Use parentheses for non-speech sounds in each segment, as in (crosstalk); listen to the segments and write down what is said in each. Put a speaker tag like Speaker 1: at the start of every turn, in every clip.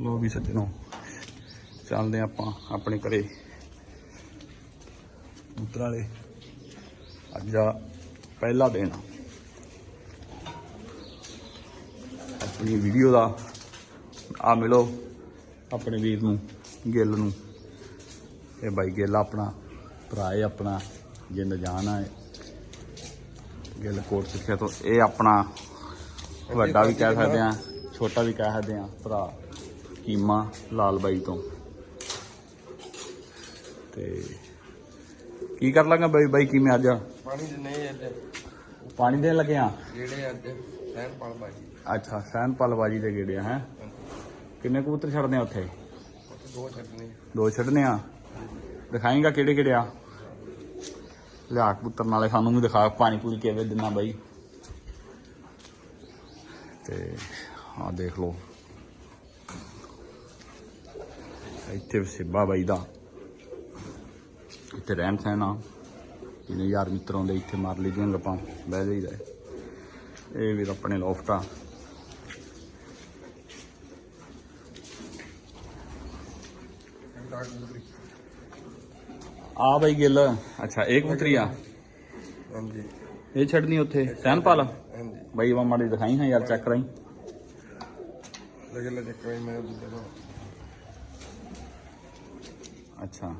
Speaker 1: ਲੋ ਵੀ ਸੱਜਣੋ, ਚੱਲਦੇ ਹਾਂ ਆਪਾਂ ਆਪਣੇ ਘਰੇ। ਕਬੂਤਰ ਵਾਲੇ ਅੱਜ ਦਾ ਪਹਿਲਾ ਦਿਨ। ਆਪਣੀ ਵੀਡੀਓ ਦਾ ਆ ਮਿਲੋ ਆਪਣੇ ਵੀਰ ਨੂੰ, ਗਿੱਲ ਨੂੰ। ਇਹ ਬਾਈ ਗਿੱਲ ਆਪਣਾ, ਭਰਾ ਹੈ ਆਪਣਾ, ਜਿੰਦ ਜਾਨ ਹੈ ਗਿੱਲ ਕੋਟ ਸਿੱਖਿਆ ਤੋਂ, ਇਹ ਆਪਣਾ ਵੱਡਾ ਵੀ ਕਹਿ ਸਕਦੇ ਆ ਛੋਟਾ ਵੀ ਕਹਿ ਸਕਦੇ ਆ ਭਰਾ। ਕੀਮਾ ਲਾਲ ਬਾਈ ਤੋਂ। ਤੇ ਕੀ ਕਰ ਲਾਂਗਾ ਬਾਈ? ਬਾਈ ਕਿਵੇਂ ਅੱਜ?
Speaker 2: ਪਾਣੀ ਦੇ ਨਹੀਂ ਅੱਜ।
Speaker 1: ਪਾਣੀ ਦੇਣ ਲੱਗੇ ਆ?
Speaker 2: ਜਿਹੜੇ ਅੱਜ ਸਹਿਣ ਪਾਲ ਬਾਜੀ।
Speaker 1: ਅੱਛਾ ਸਹਿਨਪਾਲ ਬਾਜੀ ਦੇ ਗੇੜੇ ਆ ਹੈ? ਕਿੰਨੇ ਕਬੂਤਰ ਛੱਡਦੇ ਆ ਉੱਥੇ?
Speaker 2: ਦੋ ਛੱਡਣੇ
Speaker 1: ਦੋ ਛੱਡਨੇ ਆ? ਦਿਖਾਏਗਾ ਕਿਹੜੇ ਕਿਹੜੇ ਆ? ਲਿਆ ਕਬੂਤਰ ਨਾਲੇ ਸਾਨੂੰ ਵੀ ਦਿਖਾ ਪਾਣੀ ਪੂਰੀ ਕਿਵੇਂ ਦਿਨਾ ਬਾਈ। ਤੇ ਆ ਦੇਖ ਲਓ। ਇੱਥੇ ਸਿੱਬਾ ਬਾਈ ਦਾ। ਇੱਥੇ ਰਹਿਣ ਸਹਿਣ ਆ। ਜਿਹਨੇ ਯਾਰ ਮਿੱਤਰਾਂ ਦੇ ਇੱਥੇ ਮਾਰ ਲਈ ਦੀਆਂ ਗੱਪਾਂ ਬਹਿ ਜਾਈਦਾ। ਇਹ ਵੀ ਆਪਣੇ ਲੋਫਟ ਆ। ਆ ਬਾਈ ਗਿੱਲ। ਅੱਛਾ ਇਹ ਕਬੂਤਰੀ ਆ?
Speaker 2: ਹਾਂਜੀ।
Speaker 1: ਇਹ ਛੱਡਣੀ ਉੱਥੇ? ਸਹਿਨਪਾਲ
Speaker 2: ਹਾਂਜੀ।
Speaker 1: ਬਾਈ ਵਾ ਮਾੜੀ ਦਿਖਾਈ ਹਾਂ ਯਾਰ ਚੈੱਕ ਕਰਾਈ
Speaker 2: ਲਗੇ ਲਗੇ ਕੋਈ ਮੈਂ ਦੂਜਾ ਦਾ
Speaker 1: ਅੱਛਾ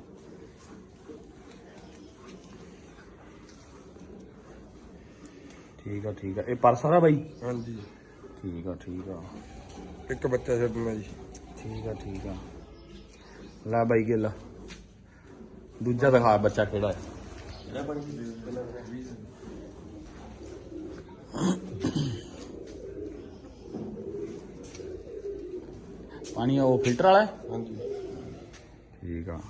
Speaker 1: ਠੀਕ ਆ ਠੀਕ ਆ ਇਹ ਪਰਸ ਆ ਬਾਈ
Speaker 2: ਹਾਂਜੀ
Speaker 1: ਠੀਕ ਆ ਠੀਕ ਆ
Speaker 2: ਇੱਕ ਬੱਚਾ ਛੱਡਣਾ ਜੀ
Speaker 1: ਠੀਕ ਆ ਠੀਕ ਆ ਲੈ ਬਾਈ ਗਿੱਲ ਦੂਜਾ ਦਿਖਾ ਬੱਚਾ ਕਿਹੜਾ ਹੈ
Speaker 2: ਜਿਹੜਾ ਪਾਣੀ ਦੀ ਦੇ ਦੇਣਾ 20
Speaker 1: ਪਾਣੀ ਉਹ ਫਿਲਟਰ ਵਾਲਾ ਹੈ?
Speaker 2: ਹਾਂਜੀ
Speaker 1: ਠੀਕ ਆ।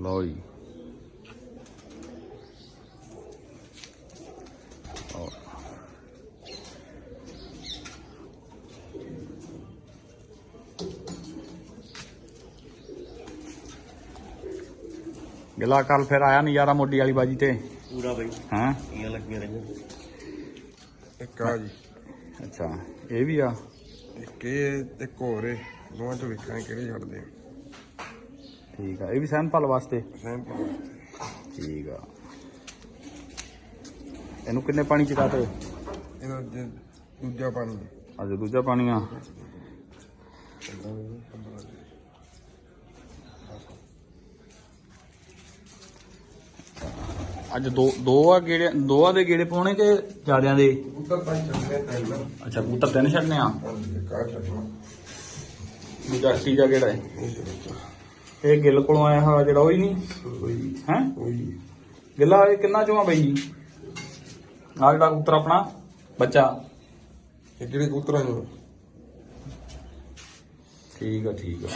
Speaker 1: ਲਓ ਜੀ। ਗਿਲਾ ਕੱਲ ਫਿਰ ਆਇਆ ਨਜ਼ਾਰਾ ਮੋਢੀ ਵਾਲੀ ਬਾਜੀ ਤੇ।
Speaker 2: ਪੂਰਾ ਬਈ।
Speaker 1: ਹਾਂ?
Speaker 2: ਇਹ ਲੱਗੀਆਂ ਰਹੀਆਂ। ਇੱਕ ਆ ਜੀ।
Speaker 1: ਅੱਛਾ ਇਹ ਵੀ ਆ।
Speaker 2: ਇੱਕ ਇਹ ਤੇ ਇੱਕ ਹੋਰ ਏ। ਦੋਵਾਂ ਚੋਂ ਵੇਖਾਂਗੇ ਕਿਹੜੇ ਛੱਡਦੇ ਆ।
Speaker 1: ਠੀਕ ਆ ਇਹ ਵੀ ਸਹਿਨਪਾਲ ਵਾਸਤੇ?
Speaker 2: ਸਹਿਣ ਪਾਲ ਵਾਸਤੇ।
Speaker 1: ਠੀਕ ਆ। ਇਹਨੂੰ ਕਿੰਨੇ ਪਾਣੀ ਚ ਕਾਤੇ
Speaker 2: ਇਹਦਾ ਜੇ ਦੂਜਾ ਪਾਣੀ
Speaker 1: ਅੱਜ ਦੂਜਾ ਪਾਣੀ ਆ। ਅੱਜ ਦੋ ਦੋ ਆ ਗੇੜੇ ਦੋਆ ਦੇ ਗੇੜੇ ਪਾਉਣੇ ਕਿ ਜਿਆਦਿਆਂ ਦੇ?
Speaker 2: ਉੱਤਰ ਛੱਡਣੇ ਪੈਂਦਾ
Speaker 1: ਅੱਛਾ ਕਬੂਤਰ ਤਿੰਨ ਛੱਡਨੇ ਆ?
Speaker 2: ਆ ਛੱਡਣਾ।
Speaker 1: ਦੂਜਾ ਤੀਜਾ ਕਿਹੜਾ ਹੈ?
Speaker 2: ਇਹ ਛੱਡਣਾ।
Speaker 1: ਇਹ ਗਿੱਲ ਕੋਲੋਂ ਆਇਆ ਹੋਇਆ ਜਿਹੜਾ ਉਹ ਹੀ ਨਹੀਂ? ਹੈ?
Speaker 2: ਕੋਈ
Speaker 1: ਗਿੱਲਾ ਇਹ ਕਿੰਨਾ ਚੋਂ ਆ ਬਈ? ਆ ਜਿਹੜਾ ਕਬੂਤਰ ਆਪਣਾ ਬੱਚਾ।
Speaker 2: ਇਹ ਕਿਹੜੇ ਕਬੂਤਰਾਂ ਨੂੰ
Speaker 1: ਠੀਕ ਆ ਠੀਕ ਆ।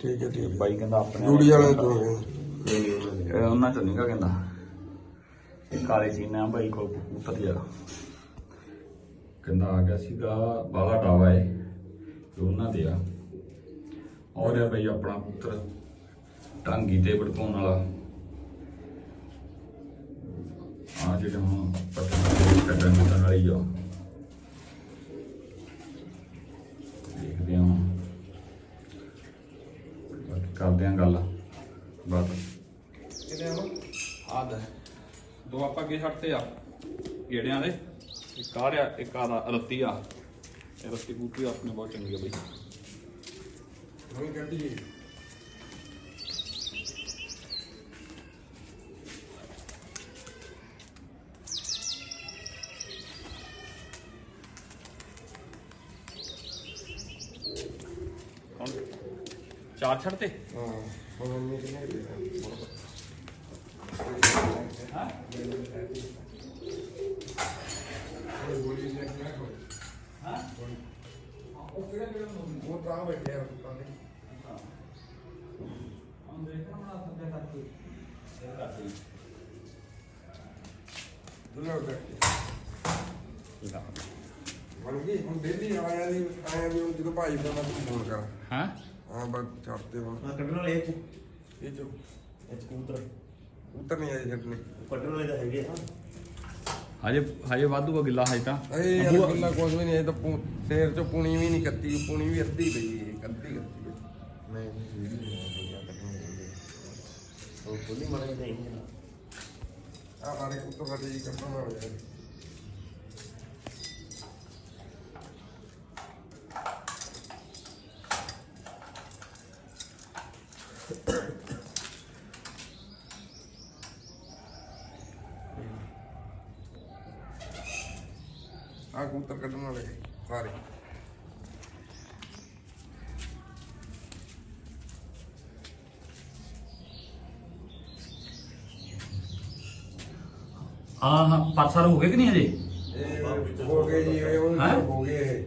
Speaker 2: ਠੀਕ ਹੈ ਠੀਕ
Speaker 1: ਬਾਈ ਕਹਿੰਦਾ ਆਪਣੇ
Speaker 2: ਜੂੜੀ ਵਾਲੇ ਤੋਂ
Speaker 1: ਇਹ ਉਹਨਾਂ ਚ ਨਹੀਂਗਾ ਕਹਿੰਦਾ। ਇਹ ਕਾਲੇ ਚੀਨਾ ਭਾਈ ਕੋਲ ਕਬੂਤਰ ਜਿਹਾ ਕਹਿੰਦਾ ਆ ਗਿਆ ਸੀਗਾ ਬਾਲਾ ਟਾਵਾ ਏ। ਤੇ ਉਹਨਾਂ ਦੇ ਆ। ਔਰ ਇਹ ਬਈ ਆਪਣਾ ਪੁੱਤਰ ਟਾਂਗੀ ਤੇ ਭੜਕਾਉਣ ਵਾਲਾ। ਆ ਜਿਹੜੇ ਹੁਣ ਪਤਨ ਕੱਢਣ ਦੀ ਵਾਲੀ ਆ। ਦੇਖਦੇ ਹਾਂ। ਬਾਕੀ ਕਰਦੇ ਹਾਂ ਗੱਲ। ਬਾਤ। ਇਹਦੇ ਹੁਣ ਆਦ ਦੋ ਆਪਾਂ ਅੱਗੇ ਛੱਡਤੇ ਆ। ਗੇੜਿਆਂ ਦੇ। ਇੱਕ ਆ ਰਿਹਾ ਇੱਕ ਆ ਦਾ ਰੱਤੀ ਆ। ਇਹ ਰੱਤੀ ਬੂਟੀ ਆਪਣੇ ਬਹੁਤ ਚੰਗੀ ਆ ਬਈ।
Speaker 2: ਨਵੀਂ ਕੱਢੀ ਜੀ
Speaker 1: ਹੁਣ ਚਾਰ ਛੱਡਤੇ
Speaker 2: ਹਾਂ ਹੁਣ ਇੰਨੀ ਕਿੰਨੇ ਦੇ
Speaker 1: ਹਾਂ ਹਾਂ ਉਹ ਕਿਹੜਾ ਕਿਹੜਾ ਨੂੰ
Speaker 2: ਉਹ ਤਾਂ ਬੈਠੇ ਆ ਪਾਣੀ
Speaker 1: ਹਮ ਦੇਖਣਾ ਬਣਾ ਸਕਦੇ ਕਰਕੇ ਇਹ ਕਰਦੇ
Speaker 2: ਬਣ ਗਈ ਹੁਣ ਡੇਲੀ ਆਇਆ ਵੀ ਹੁਣ ਜਦੋਂ ਭਾਈ ਦਾ ਮੈਂ ਫੋਨ ਕਰ।
Speaker 1: ਹਾਂ?
Speaker 2: ਹਾਂ ਬਸ ਛੱਡਦੇ ਹੁਣ।
Speaker 3: ਹਾਂ ਕੱਢਣ ਵਾਲੇ ਇਹ ਚ।
Speaker 2: ਇਹ ਜੋ
Speaker 3: ਇਹ ਚ ਕਬੂਤਰ।
Speaker 2: ਉੱਤਰ ਨਹੀਂ ਆਏ ਛੱਡਣੇ
Speaker 3: ਕੱਢਣ ਵਾਲੇ ਤਾਂ ਹੈਗੇ ਆ।
Speaker 1: ਹਜੇ ਹਜੇ ਵਾਧੂ ਆ ਗਿੱਲਾ ਹਜੇ ਤਾਂ।
Speaker 2: ਅਰੇ ਯਾਰ ਗੁੱਲਾ ਕੁਝ ਵੀ ਨਹੀਂ ਇਹ ਤਾਂ ਪੂ- ਸਿਰ ਚੋਂ ਪੁਣੀ ਵੀ ਨਹੀਂ ਕੱਤੀ ਪੁਣੀ ਵੀ ਅੱਧੀ ਪਈ ਹੈ ਕੱਤੀ ਕੱਤੀ
Speaker 3: ਮੈਂ ਵੀਡੀਓ ਨਹੀਂ ਆ ਕੱਢਣੀ ਉਹ ਖੁੱਲੀ ਮੜੇ ਨਹੀਂ
Speaker 2: ਆ ਮਾਰੇ ਕੁੱਤੋਂ ਕੱਢੀ ਜੀ ਕੱਟਣਾ ਨਾ ਹੋਇਆ ਆ ਕਬੂਤਰ ਕੱਢਣ ਵਾਲੇ ਸਾਰੇ
Speaker 1: ਆਹ ਪਰਸਰ ਹੋ ਗਏ ਕਿ ਨਹੀਂ ਹਜੇ?
Speaker 2: ਇਹ ਹੋ ਗਏ ਜੀ ਇਹ ਉਹ
Speaker 1: ਹੈਂ?
Speaker 2: ਹੋ ਗਏ। ਇਹ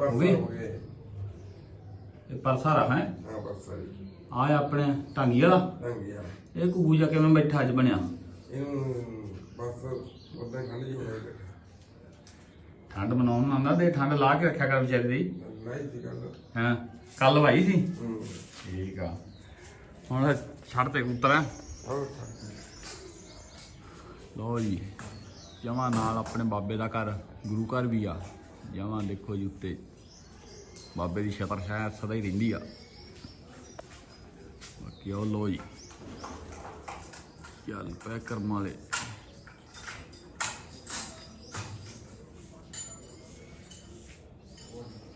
Speaker 1: ਹੋ ਗਏ?
Speaker 2: ਹੋ ਗਏ।
Speaker 1: ਇਹ ਪਰਸਰ ਆ ਹੈ?
Speaker 2: ਹਾਂ ਪਰਸੋਂ ਜੀ।
Speaker 1: ਆ ਆਪਣੇ ਟਾਂਗੀ ਵਾਲਾ? ਇਹ ਘੁੱਗੂ ਜਾ ਕਿਵੇਂ ਬੈਠਾ ਅੱਜ ਬਣਿਆ।
Speaker 2: ਇਹਨੂੰ ਬਸ ਉਦਾਂ ਠੰਡ ਜੀ ਹੋ ਗਈ
Speaker 1: ਠੰਡ ਮਨਾਉਣ ਨੂੰ ਆਂਦਾ ਤੇ ਠੰਡ ਲਾ ਕੇ ਰੱਖਿਆ ਕਰ ਵਿਚਾਰੀ ਦੀ।
Speaker 2: ਨਹੀਂ ਸੀ ਗੱਲ।
Speaker 1: ਹਾਂ? ਕੱਲ ਵਾਈ ਸੀ?
Speaker 2: ਹੂੰ।
Speaker 1: ਠੀਕ ਆ। ਹੁਣ ਛੱਡ ਤੇ ਕਬੂਤਰ ਹੈ?
Speaker 2: ਹੋਰ
Speaker 1: ਲੋ ਜੀ। ਜਮਾ ਨਾਲ ਆਪਣੇ ਬਾਬੇ ਦਾ ਘਰ ਗੁਰੂ ਘਰ ਵੀ ਆ। ਜਮਾ ਦੇਖੋ ਜੀ ਉੱਤੇ। ਬਾਬੇ ਦੀ ਛਤਰ ਛਾਇਆ ਸਦਾ ਹੀ ਰਹਿੰਦੀ ਆ। ਬਾਕੀ ਉਹ ਲੋ ਜੀ। ਚੱਲ ਪੈ ਕਰਮ ਵਾਲੇ।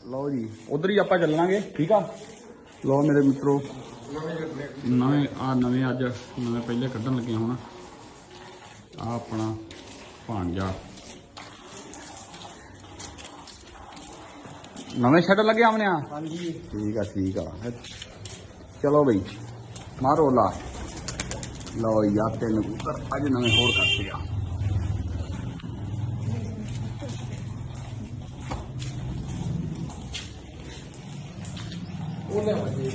Speaker 1: ਲਓ ਜੀ ਉਧਰ ਹੀ ਆਪਾਂ ਚੱਲਾਂਗੇ ਠੀਕ ਆ? ਲਓ ਮੇਰੇ ਮਿੱਤਰੋ।
Speaker 2: ਨਵੇਂ
Speaker 1: ਆ ਨਵੇਂ ਅੱਜ ਨਵੇਂ ਪਹਿਲੇ ਕੱਢਣ ਲੱਗੇ ਹੁਣ। ਆ ਆਪਣਾ ਭਾਂਜਾ ਨਵੇਂ ਛੱਡ ਲੱਗੇ ਆਮਨੇ ਆ?
Speaker 3: ਹਾਂਜੀ।
Speaker 1: ਠੀਕ ਆ ਠੀਕ ਆ। ਚਲੋ ਬਈ ਮਾਰੋ ਲਾ। ਲਓ ਯਾ ਤਿੰਨ ਕਬੂਤਰ ਅੱਜ ਨਵੇਂ ਹੋਰ ਕਰਤੇ ਆ।
Speaker 2: ਉਹ ਲੈ ਆਵਾਂਗੇ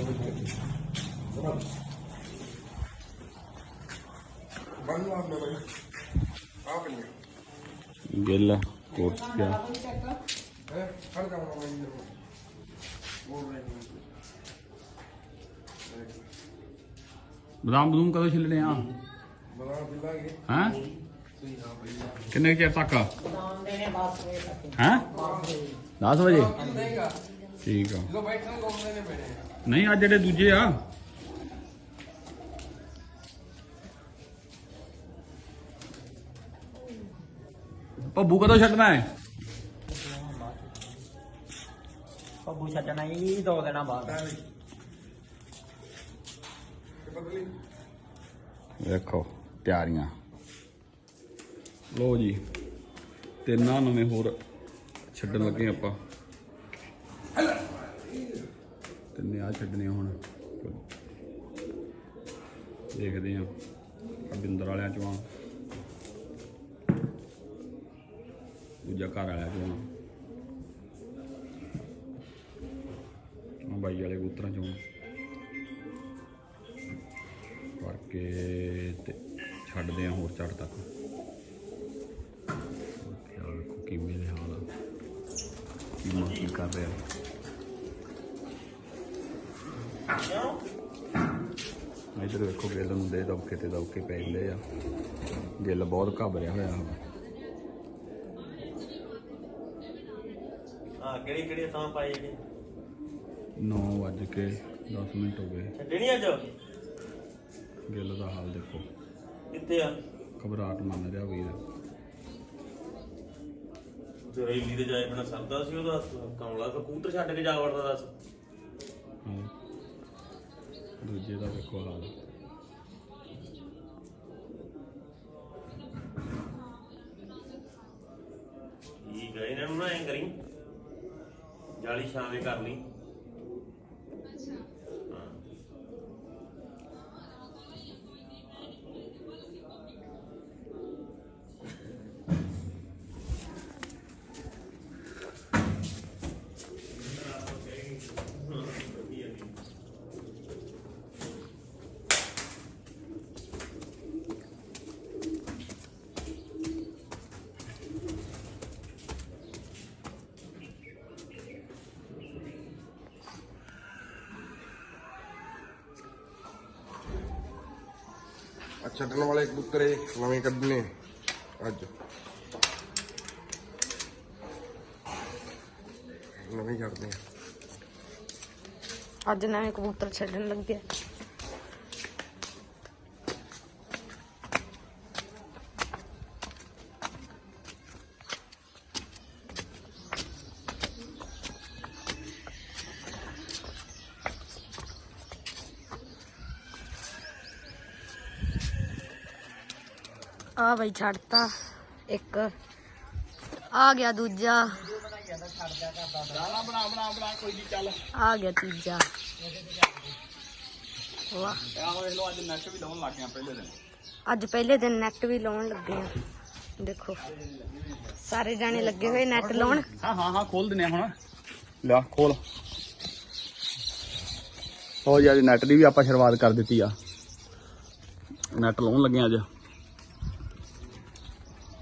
Speaker 2: ਬੰਨ ਲਾ ਮੈਂ ਬਈ ਆ ਬੰਨੇ
Speaker 1: ਗਿੱਲ ਕੋਟ ਗਿਆ
Speaker 2: ਹੈ ਹਰ ਜਾਵਾਂ ਮੈਂ ਇੰਦਰ ਬੋਲ ਰਹੇ
Speaker 1: ਬਦਾਮ ਬਦੂਮ ਕਦੋਂ ਛਿੱਲਣੇ ਆ
Speaker 2: ਬਣਾ ਬਿਲਾਂਗੇ
Speaker 1: ਹੈਂ
Speaker 2: ਸਹੀ ਹਾਂ ਬਈ
Speaker 1: ਕਿੰਨੇ ਕੁ ਚਿਰ ਤੱਕ
Speaker 3: ਨਾਮ ਦੇਣੇ 10 ਵਜੇ ਤੱਕ
Speaker 1: ਹੈਂ 10 ਵਜੇ
Speaker 2: ਦੇਗਾ
Speaker 1: ਠੀਕ ਆ
Speaker 2: ਜਦੋਂ ਬੈਠਣ ਘੁੰਮਦੇ ਨੇ ਪੈਣੇ ਆ
Speaker 1: ਨਹੀਂ ਆ ਜਿਹੜੇ ਦੂਜੇ ਆ ਪੱਬੂ ਕਦੋਂ ਛੱਡਣਾ ਹੈ।
Speaker 3: ਬੱਬੂ ਛੱਡਣਾ ਹੀ ਦੋ ਦਿਨਾਂ ਬਾਅਦ।
Speaker 1: ਵੇਖੋ ਤਿਆਰੀਆਂ। ਲੋ ਜੀ ਤਿੰਨਾਂ ਨਵੇਂ ਹੋਰ ਛੱਡਣ ਲੱਗੇ ਆਪਾਂ। ਤਿੰਨੇ ਆ ਛੱਡਣੇ ਆ ਹੁਣ। ਦੇਖਦੇ ਆ ਬਿੰਦਰ ਵਾਲਿਆਂ ਚੋਂ ਆ। ਦੂਜਾ ਘਰ ਵਾਲਿਆਂ ਚੋਂ ਬਾਈ ਵਾਲੇ ਕਬੂਤਰਾਂ ਚੋਂ। ਕਰਕੇ ਤੇ ਛੱਡਦੇ ਆ ਹੋਰ ਚੜ ਤੱਕ। ਖਿਆਲ ਰੱਖੋ ਕਿਵੇਂ ਦੇ ਹਾਲ ਆ। ਕੀ ਕਰ ਰਿਹਾ। ਇਧਰ ਵੇਖੋ ਗਿੱਲ ਨੂੰ ਦੇ ਦਬਕੇ ਤੇ ਦਬਕੇ ਪੈ ਜਾਂਦੇ ਆ। ਗਿੱਲ ਬਹੁਤ ਘਬਰਿਆ ਹੋਇਆ ਵਾ।
Speaker 3: ਕਿਹੜੀ ਕਿਹੜੀ ਥਾਂ ਪਾਈ ਜਿਹੜੀ
Speaker 1: 9 ਵੱਜ ਕੇ 10 ਮਿੰਟ ਹੋ ਗਏ।
Speaker 3: ਛੱਡਣੀ ਅੱਜ
Speaker 1: ਗਿੱਲ ਦਾ ਹਾਲ ਦੇਖੋ।
Speaker 3: ਕਿੱਥੇ ਆ?
Speaker 1: ਘਬਰਾਹਟ ਮੰਨ ਰਿਹਾ ਵੀਰ।
Speaker 3: ਤੇ ਰੈਲੀ ਤੇ ਜਾਏ ਬਣਾ ਸਰਦਾ ਸੀ ਉਹਦਾ ਕਮਲਾ ਕਬੂਤਰ ਛੱਡ ਕੇ ਜਾ ਵੜਦਾ ਦੱਸ।
Speaker 1: ਹਾਂ। ਦੂਜੇ ਦਾ ਵੇਖੋ ਹਾਲ।
Speaker 3: ਜਾਲੀ ਛਾਵੇਂ ਕਰ
Speaker 2: ਛੱਡਣ ਵਾਲੇ ਕਬੂਤਰੇ ਨਵੇਂ ਕੱਢਨੇ ਅੱਜ। ਨਵੇਂ ਕਰਦੇ ਆ।
Speaker 4: ਅੱਜ ਨਵੇਂ ਕਬੂਤਰ ਛੱਡਣ ਲੱਗੇ ਆ ਬਈ ਛੱਡਤਾ। ਇੱਕ। ਆ ਗਿਆ ਦੂਜਾ। ਆ ਗਿਆ ਤੀਜਾ। ਵਾਹ।
Speaker 1: ਅੱਜ ਪਹਿਲੇ ਦਿਨ
Speaker 4: ਨੈਟ ਵੀ ਲਾਉਣ ਲੱਗੇ ਆ। ਦੇਖੋ। ਸਾਰੇ ਜਾਣੇ ਲੱਗੇ ਹੋਏ ਨੈਟ ਲਾਉਣ।
Speaker 1: ਹਾਂ ਹਾਂ ਹਾਂ, ਖੋਲ ਦਿੰਨੇ ਹੁਣ। ਲਿਆ, ਖੋਲ। ਹੋ ਜੀ ਨੈਟ ਦੀ ਵੀ ਆਪਾਂ ਸ਼ੁਰੂਆਤ ਕਰ ਦਿੱਤੀ ਆ। ਨੈਟ ਲਾਉਣ ਲੱਗੇ ਅੱਜ।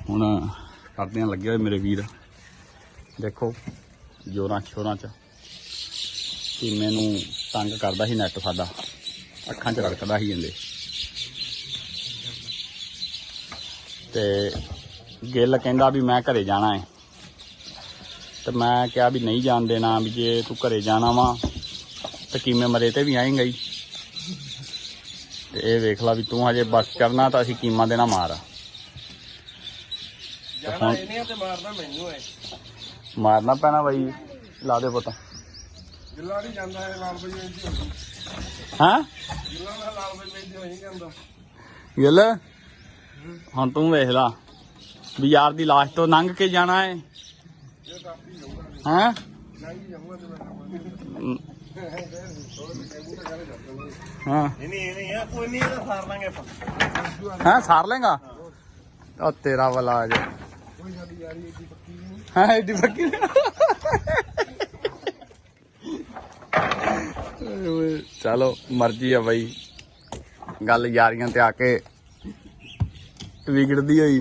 Speaker 1: ਹੁਣ ਕਰਦੇ ਆ ਲੱਗੇ ਹੋਏ ਮੇਰੇ ਵੀਰ। ਦੇਖੋ, ਜੋਰਾਂ ਸ਼ੋਰਾਂ ਚ ਕਿ ਮੈਨੂੰ ਤੰਗ ਕਰਦਾ ਸੀ ਨੈਟ ਸਾਡਾ। ਅੱਖਾਂ 'ਚ ਰੜਕਦਾ ਸੀ ਜਾਂਦੇ ਤੇ ਗਿੱਲ ਕਹਿੰਦਾ ਵੀ ਮੈਂ ਘਰੇ ਜਾਣਾ ਹੈ। ਤੇ ਮੈਂ ਕਿਹਾ ਵੀ ਨਹੀਂ ਜਾਣ ਦੇਣਾ ਵੀ ਜੇ ਤੂੰ ਘਰੇ ਜਾਣਾ ਵਾ, ਤੇ ਕਿਵੇਂ ਮਰੇ ਤੇ ਵੀ ਆਏਂਗਾ ਹੀ। ਤੇ ਇਹ ਵੇਖ ਲਾ ਵੀ ਤੂੰ ਹਜੇ ਬਸ ਕਰਨਾ ਤਾਂ ਅਸੀਂ ਕੀਮਾ ਦੇਣਾ ਮਾਰ।
Speaker 2: ਜਾਣਾ ਇਹਨੇ ਤੇ ਮਾਰਦਾ ਮੈਨੂੰ ਐ।
Speaker 1: ਮਾਰਨਾ ਪੈਣਾ ਬਾਈ ਲਾ ਦੇ ਪੁੱਤ।
Speaker 2: ਗਿੱਲਾ ਨਹੀਂ ਜਾਂਦਾ ਇਹ ਲਾਲ ਬਈ ਵਿੱਚ
Speaker 1: ਹਾਂ
Speaker 2: ਗਿੱਲਾ ਲਾਲ ਬਈ ਵਿੱਚ ਹੋਈ ਜਾਂਦਾ।
Speaker 1: ਗਿੱਲ ਹੁਣ ਤੂੰ ਵੇਖ ਲਾ ਵੀ ਯਾਰ ਦੀ ਲਾਸ਼ ਤੋਂ ਲੰਘ ਕੇ ਜਾਣਾ ਹੈ ਹਾਂ?
Speaker 2: ਨਹੀਂ ਜਾਊਗਾ ਤੇ ਮੈਂ
Speaker 1: ਹਾਂ
Speaker 3: ਨਹੀਂ ਨਹੀਂ ਨਹੀਂ ਆ ਕੋਈ ਨਹੀਂ ਇਹਦਾ ਸਾਰ ਲਾਂਗੇ ਆਪਾਂ।
Speaker 1: ਹਾਂ ਸਾਰ ਲੇਗਾ ਉਹ ਤੇਰਾ ਵਾਲਾ ਆ ਜਾ।
Speaker 2: ਕੋਈ ਸਾਡੀ ਯਾਰੀ ਏਡੀ ਪੱਕੀ ਨਹੀਂ
Speaker 1: ਹਾਂ ਐਡੀ ਫੱਕੀ ਚਲੋ, ਮਰਜ਼ੀ ਆ ਬਾਈ। ਗੱਲ ਯਾਰੀਆਂ ਤੇ ਆ ਕੇ ਵਿਗੜਦੀ ਹੋਈ।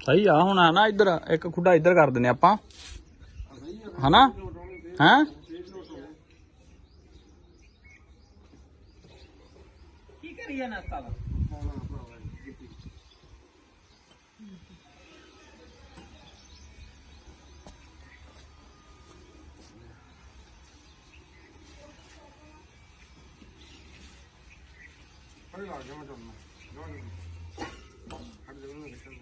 Speaker 1: ਸਹੀ ਆ ਹੁਣ ਆ ਨਾ ਇੱਧਰ ਇੱਕ ਖੁੱਡਾ ਇੱਧਰ ਕਰ ਦਿੰਨੇ ਆਪਾਂ। ਹਨਾ? ਹੈਂ?
Speaker 2: ਕੋਈ ਲੱਗ ਗਿਆ ਮੈਂ ਹਟ ਜਾ ਮੈਂ ਦੇਖਣ